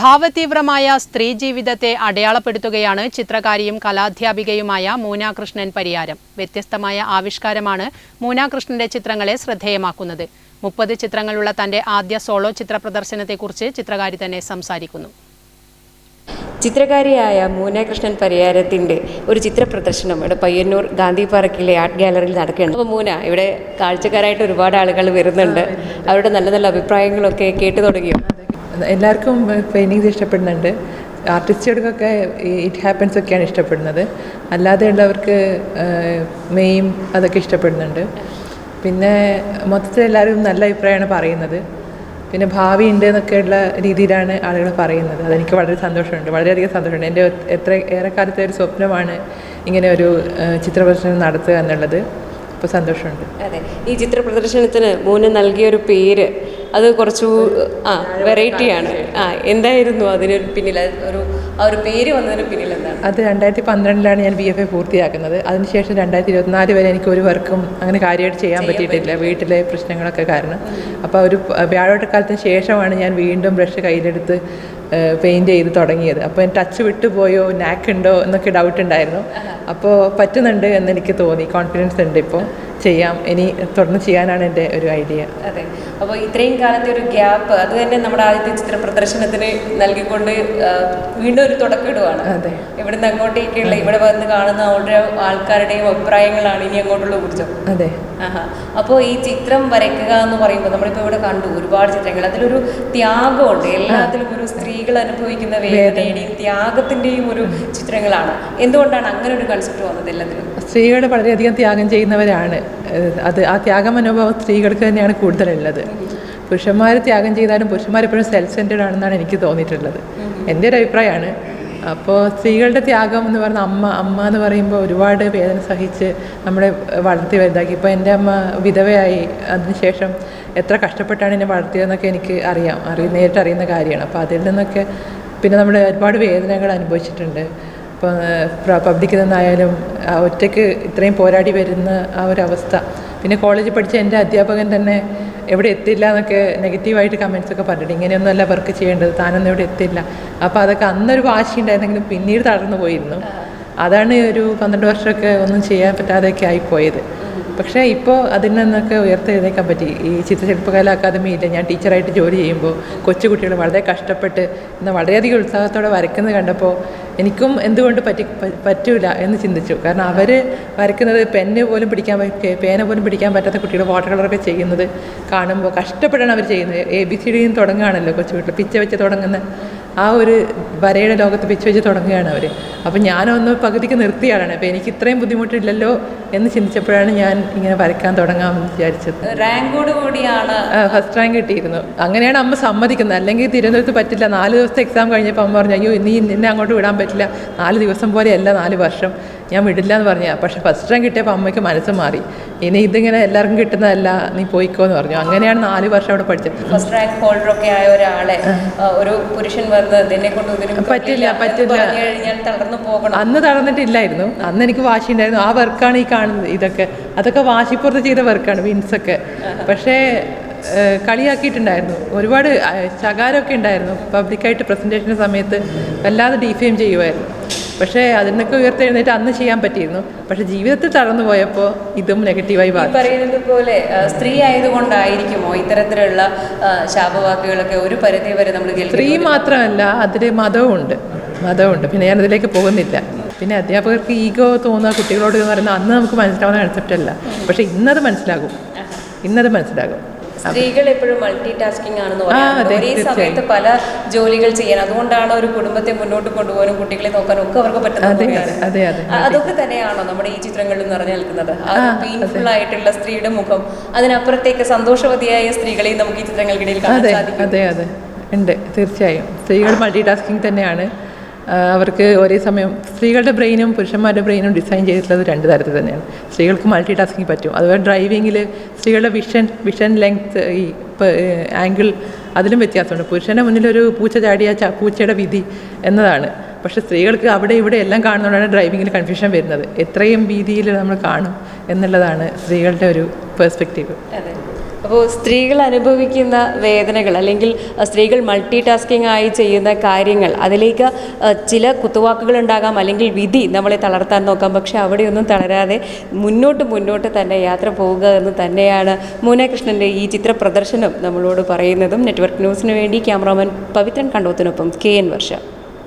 ഭാവതീവ്രമായ സ്ത്രീ ജീവിതത്തെ അടയാളപ്പെടുത്തുകയാണ് ചിത്രകാരിയും കലാധ്യാപികയുമായ മൂനാകൃഷ്ണൻ പരിയാരം. വ്യത്യസ്തമായ ആവിഷ്കാരമാണ് മൂനാകൃഷ്ണന്റെ ചിത്രങ്ങളെ ശ്രദ്ധേയമാക്കുന്നത്. മുപ്പത് ചിത്രങ്ങളുള്ള തന്റെ ആദ്യ സോളോ ചിത്ര പ്രദർശനത്തെക്കുറിച്ച് ചിത്രകാരി തന്നെ സംസാരിക്കുന്നു. ചിത്രകാരിയായ മൂനാകൃഷ്ണൻ പരിയാരത്തിന്റെ ഒരു ചിത്ര പ്രദർശനം ഇവിടെ പയ്യന്നൂർ ഗാന്ധി പാർക്കിലെ ആർട്ട് ഗാലറിയിൽ നടക്കുകയാണ്. അപ്പോൾ മൂന ഇവിടെ കാഴ്ചക്കാരായിട്ട് ഒരുപാട് ആളുകൾ വരുന്നുണ്ട്. അവരുടെ നല്ല നല്ല അഭിപ്രായങ്ങളൊക്കെ കേട്ടു തുടങ്ങിയോ? എല്ലാവർക്കും പെയിന്റിങ്സ് ഇഷ്ടപ്പെടുന്നുണ്ട്. ആർട്ടിസ്റ്റുകൾക്കൊക്കെ ഇറ്റ് ഹാപ്പൻസ് ഒക്കെയാണ് ഇഷ്ടപ്പെടുന്നത്. അല്ലാതെ ഉള്ളവർക്ക് മെയിം അതൊക്കെ ഇഷ്ടപ്പെടുന്നുണ്ട്. പിന്നെ മൊത്തത്തിൽ എല്ലാവരും നല്ല അഭിപ്രായമാണ് പറയുന്നത്. പിന്നെ ഭാവി ഉണ്ട് എന്നൊക്കെയുള്ള രീതിയിലാണ് ആളുകൾ പറയുന്നത്. അതെനിക്ക് വളരെ സന്തോഷമുണ്ട്. വളരെയധികം സന്തോഷമുണ്ട്. എന്റെ എത്ര ഏറെക്കാലത്തെ ഒരു സ്വപ്നമാണ് ഇങ്ങനെ ഒരു ചിത്ര പ്രദർശനം നടത്തുക എന്നുള്ളത്. അപ്പോൾ സന്തോഷമുണ്ട്. അതെ. ഈ ചിത്ര പ്രദർശനത്തിന് മൂന്ന് നൽകിയ ഒരു പേര് അത് കുറച്ചു ആ വെറൈറ്റിയാണ് ആ എന്തായിരുന്നു അതിന് പിന്നിൽ? ഒരു ആ ഒരു പേര് വന്നതിന് പിന്നിൽ എന്താണ്? അത് രണ്ടായിരത്തി പന്ത്രണ്ടിലാണ് ഞാൻ ബി എഫ് എ പൂർത്തിയാക്കുന്നത്. അതിനുശേഷം രണ്ടായിരത്തി ഇരുപത്തിനാല് വരെ എനിക്ക് ഒരു വർക്കും അങ്ങനെ കാര്യമായിട്ട് ചെയ്യാൻ പറ്റിയിട്ടില്ല. വീട്ടിലെ പ്രശ്നങ്ങളൊക്കെ കാരണം. അപ്പോൾ ഒരു വ്യാഴോട്ടക്കാലത്തിന് ശേഷമാണ് ഞാൻ വീണ്ടും ബ്രഷ് കയ്യിലെടുത്ത് പെയിന്റ് ചെയ്ത് തുടങ്ങിയത്. അപ്പോൾ ടച്ച് വിട്ടുപോയോ നാക്ക് ഉണ്ടോ എന്നൊക്കെ ഡൗട്ട് ഉണ്ടായിരുന്നു. അപ്പോൾ പറ്റുന്നുണ്ട് എന്ന് എനിക്ക് തോന്നി. കോൺഫിഡൻസ് ഉണ്ട് ഇപ്പോൾ ചെയ്യാം. ഇനി തുടർന്ന് ചെയ്യാനാണ് എന്റെ ഒരു ഐഡിയ അതെ. അപ്പോൾ ഇത്രയും കാലത്തെ ഒരു ഗ്യാപ്പ് അത് തന്നെ നമ്മുടെ ആദ്യത്തെ ചിത്ര പ്രദർശനത്തിന് നൽകിക്കൊണ്ട് വീണ്ടും ഒരു തുടക്കമിടുവാണ്. അതെ. ഇവിടുന്ന് അങ്ങോട്ടേക്കുള്ള ഇവിടെ വന്ന് കാണുന്ന ഓരോ ആൾക്കാരുടെയും അഭിപ്രായങ്ങളാണ് ഇനി അങ്ങോട്ടുള്ള ഊർജം. അതെ. ആഹാ. അപ്പോൾ ഈ ചിത്രം വരയ്ക്കുക എന്ന് പറയുമ്പോൾ നമ്മളിപ്പോൾ ഇവിടെ കണ്ടു ഒരുപാട് ചിത്രങ്ങൾ. അതിലൊരു ത്യാഗമുണ്ട്. എല്ലാത്തിലും ഒരു സ്ത്രീകൾ അനുഭവിക്കുന്ന വേദനയുടെയും ത്യാഗത്തിന്റെയും ഒരു ചിത്രങ്ങളാണ്. എന്തുകൊണ്ടാണ് അങ്ങനെ ഒരു കൺസെപ്റ്റ് വന്നത് എല്ലാത്തിലും? സ്ത്രീകൾ വളരെയധികം ത്യാഗം ചെയ്യുന്നവരാണ്. അത് ആ ത്യാഗ മനോഭാവം സ്ത്രീകൾക്ക് തന്നെയാണ് കൂടുതലുള്ളത്. പുരുഷന്മാർ ത്യാഗം ചെയ്താലും പുരുഷന്മാർ എപ്പോഴും സെൽഫ് സെന്റഡ് ആണെന്നാണ് എനിക്ക് തോന്നിയിട്ടുള്ളത്. എന്റെ ഒരു അഭിപ്രായമാണ്. അപ്പോൾ സ്ത്രീകളുടെ ത്യാഗം എന്ന് പറഞ്ഞാൽ അമ്മ അമ്മ എന്ന് പറയുമ്പോൾ ഒരുപാട് വേദന സഹിച്ച് നമ്മളെ വളർത്തി വലുതാക്കി. ഇപ്പോൾ എന്റെ അമ്മ വിധവയായി. അതിനുശേഷം എത്ര കഷ്ടപ്പെട്ടാണ് എന്നെ വളർത്തിയതെന്നൊക്കെ എനിക്ക് അറിയാം. അറിയ നേരിട്ട് അറിയുന്ന കാര്യമാണ്. അപ്പോൾ അതിൽ നിന്നൊക്കെ പിന്നെ നമ്മൾ ഒരുപാട് വേദനകൾ അനുഭവിച്ചിട്ടുണ്ട്. പബ്ലിക്കിൽ നിന്നായാലും ഒറ്റയ്ക്ക് ഇത്രയും പോരാടി വരുന്ന ആ ഒരു അവസ്ഥ. പിന്നെ കോളേജിൽ പഠിച്ച എന്റെ അധ്യാപകൻ തന്നെ എവിടെ എത്തില്ല എന്നൊക്കെ നെഗറ്റീവായിട്ട് കമൻസൊക്കെ പറഞ്ഞിട്ട് ഇങ്ങനെയൊന്നുമല്ല വർക്ക് ചെയ്യേണ്ടത് താനൊന്നും ഇവിടെ എത്തില്ല. അപ്പോൾ അതൊക്കെ അന്നൊരു വാശി ഉണ്ടായിരുന്നെങ്കിലും പിന്നീട് തളർന്നു പോയിരുന്നു. അതാണ് ഒരു പന്ത്രണ്ട് വർഷമൊക്കെ ഒന്നും ചെയ്യാൻ പറ്റാതെയൊക്കെ ആയിപ്പോയത്. പക്ഷേ ഇപ്പോൾ അതിൽ നിന്നൊക്കെ ഉയർത്തെഴുന്നേക്കാൻ പറ്റി. ഈ ചിത്രശില്പകല അക്കാദമിയിൽ ഞാൻ ടീച്ചറായിട്ട് ജോലി ചെയ്യുമ്പോൾ കൊച്ചുകുട്ടികൾ വളരെ കഷ്ടപ്പെട്ട് എന്നാൽ വളരെയധികം ഉത്സാഹത്തോടെ വരയ്ക്കുന്നത് കണ്ടപ്പോൾ എനിക്കും എന്തുകൊണ്ട് പറ്റി പറ്റൂല എന്ന് ചിന്തിച്ചു. കാരണം അവർ വരയ്ക്കുന്നത് പെന്ന് പോലും പിടിക്കാൻ പേന പോലും പിടിക്കാൻ പറ്റാത്ത കുട്ടിയുടെ വാട്ടർ കളറൊക്കെ ചെയ്യുന്നത് കാണുമ്പോൾ കഷ്ടപ്പെട്ടാണ് അവർ ചെയ്യുന്നത്. എ ബി സി ഡിയും തുടങ്ങുകയാണല്ലോ കൊച്ചു വീട്ടിൽ പിച്ച വെച്ച് തുടങ്ങുന്ന ആ ഒരു വരയുടെ ലോകത്ത് പിച്ച വെച്ച് തുടങ്ങുകയാണ് അവർ അപ്പം ഞാനൊന്ന് പകുതിക്ക് നിർത്തിയാണ് അപ്പോൾ എനിക്ക് ഇത്രയും ബുദ്ധിമുട്ടില്ലല്ലോ എന്ന് ചിന്തിച്ചപ്പോഴാണ് ഞാൻ ഇങ്ങനെ വരയ്ക്കാൻ തുടങ്ങാമെന്ന് വിചാരിച്ചത്. റാങ്കോട് കൂടിയാണ്. ഫസ്റ്റ് റാങ്ക് കിട്ടിയിരുന്നു. അങ്ങനെയാണ് അമ്മ സമ്മതിക്കുന്നത്. അല്ലെങ്കിൽ തിരുവനന്തപുരത്ത് പറ്റില്ല. നാല് ദിവസത്തെ എക്സാം കഴിഞ്ഞപ്പോൾ അമ്മ പറഞ്ഞു അയ്യോ നീ നിന്നെ അങ്ങോട്ട് വിടാൻ പറ്റില്ല. നാല് ദിവസം പോലെയല്ല നാല് വർഷം. ഞാൻ വിടില്ല എന്ന് പറഞ്ഞാൽ പക്ഷെ ഫസ്റ്റ് റാങ്ക് കിട്ടിയപ്പോൾ അമ്മയ്ക്ക് മനസ്സ് മാറി. ഇനി ഇതിങ്ങനെ എല്ലാവർക്കും കിട്ടുന്നതല്ല നീ പോയിക്കോ എന്ന് പറഞ്ഞു. അങ്ങനെയാണ് നാല് വർഷം അവിടെ പഠിച്ചത്. ഫസ്റ്റ് റാങ്ക് ഹോൾഡർ ഒക്കെ ആയ ഒരാളെ ഒരു പുരുഷൻ വന്ന് ഇതിനെ കൊണ്ട് പറ്റില്ല, പറ്റില്ല. തളർന്നു പോകണം. അന്ന് തളർന്നിട്ടില്ലായിരുന്നു. അന്ന് എനിക്ക് വാശി ഉണ്ടായിരുന്നു ആ വർക്കാണ് ഈ കാണുന്നത് ഇതൊക്കെ. അതൊക്കെ വാശിപ്പുറത്ത് ചെയ്ത വർക്കാണ് വിൻസൊക്കെ പക്ഷേ കളിയാക്കിയിട്ടുണ്ടായിരുന്നു. ഒരുപാട് ശകാരമൊക്കെ ഉണ്ടായിരുന്നു. പബ്ലിക്കായിട്ട് പ്രസന്റേഷന്റെ സമയത്ത് വല്ലാതെ ഡിഫെയിം ചെയ്യുമായിരുന്നു. പക്ഷേ അതിനൊക്കെ ഉയർത്തെഴുന്നേറ്റ് അന്ന് ചെയ്യാൻ പറ്റിയിരുന്നു. പക്ഷെ ജീവിതത്തിൽ തളർന്നു പോയപ്പോൾ ഇതും നെഗറ്റീവായി ബാധിച്ചു. പറയുന്നത് പോലെ സ്ത്രീ ആയതുകൊണ്ടായിരിക്കുമോ ഇത്തരത്തിലുള്ള ശാപവാക്കുകളൊക്കെ ഒരു പരിധി വരെ നമ്മൾ സ്ത്രീ മാത്രമല്ല അതിൽ മതവുമുണ്ട് മതമുണ്ട് പിന്നെ ഞാൻ അതിലേക്ക് പോകുന്നില്ല. പിന്നെ അധ്യാപകർക്ക് ഈഗോ തോന്നുക കുട്ടികളോട് എന്ന് പറയുന്നത് അന്ന് നമുക്ക് മനസ്സിലാവുന്ന കൺസെപ്റ്റ് അല്ല. പക്ഷേ ഇന്നത് മനസ്സിലാകും. ഇന്നത് മനസ്സിലാകും. സ്ത്രീകൾ എപ്പോഴും മൾട്ടി ടാസ്കിംഗ് ആണെന്ന് പറയാം. ഒരേ സമയത്ത് പല ജോലികൾ ചെയ്യാൻ അതുകൊണ്ടാണ് ഒരു കുടുംബത്തെ മുന്നോട്ട് കൊണ്ടുപോകാനും കുട്ടികളെ നോക്കാനും ഒക്കെ അവർക്ക് പറ്റുന്നത് അതൊക്കെ തന്നെയാണോ നമ്മുടെ ഈ ചിത്രങ്ങളിൽ നിറഞ്ഞു നിൽക്കുന്നത്? പെയിൻഫുൾ ആയിട്ടുള്ള സ്ത്രീയുടെ മുഖം അതിനപ്പുറത്തേക്ക് സന്തോഷവതിയായ സ്ത്രീകളെയും നമുക്ക് ഈ ചിത്രങ്ങൾക്കിടയിൽ കാണാൻ സാധിക്കും. അതെ അതെ. ഉണ്ട് തീർച്ചയായും. സ്ത്രീകൾ മൾട്ടി ടാസ്കിംഗ് തന്നെയാണ്. അവർക്ക് ഒരേ സമയം സ്ത്രീകളുടെ ബ്രെയിനും പുരുഷന്മാരുടെ ബ്രെയിനും ഡിസൈൻ ചെയ്തിട്ടുള്ളത് രണ്ട് തരത്തിൽ തന്നെയാണ്. സ്ത്രീകൾക്ക് മൾട്ടി ടാസ്കിങ് പറ്റും. അതുപോലെ ഡ്രൈവിങ്ങിൽ സ്ത്രീകളുടെ വിഷൻ വിഷൻ ലെങ്ത് ഈ ആംഗിൾ അതിലും വ്യത്യാസമുണ്ട്. പുരുഷന്റെ മുന്നിലൊരു പൂച്ച ചാടിയ പൂച്ചയുടെ വിധി എന്നതാണ്. പക്ഷേ സ്ത്രീകൾക്ക് അവിടെ ഇവിടെ എല്ലാം കാണുന്നതുകൊണ്ടാണ് ഡ്രൈവിങ്ങിൽ കൺഫ്യൂഷൻ വരുന്നത്. എത്രയും വീതിയിൽ നമ്മൾ കാണും എന്നുള്ളതാണ് സ്ത്രീകളുടെ ഒരു പെർസ്പെക്റ്റീവ് അപ്പോൾ സ്ത്രീകൾ അനുഭവിക്കുന്ന വേദനകൾ അല്ലെങ്കിൽ സ്ത്രീകൾ മൾട്ടി ടാസ്കിംഗ് ആയി ചെയ്യുന്ന കാര്യങ്ങൾ അതിലേക്ക് ചില കുത്തുവാക്കുകൾ ഉണ്ടാകാം അല്ലെങ്കിൽ വിധി നമ്മളെ തളർത്താൻ നോക്കാം. പക്ഷേ അവിടെയൊന്നും തളരാതെ മുന്നോട്ട് മുന്നോട്ട് തന്നെ യാത്ര പോവുക എന്ന് തന്നെയാണ് മൂനകൃഷ്ണന്റെ ഈ ചിത്ര പ്രദർശനം നമ്മളോട് പറയുന്നതും. നെറ്റ്വർക്ക് ന്യൂസിന് വേണ്ടി ക്യാമറാമാൻ പവിത്രൻ കണ്ടോത്തിനൊപ്പം കെ എൻ വർഷ.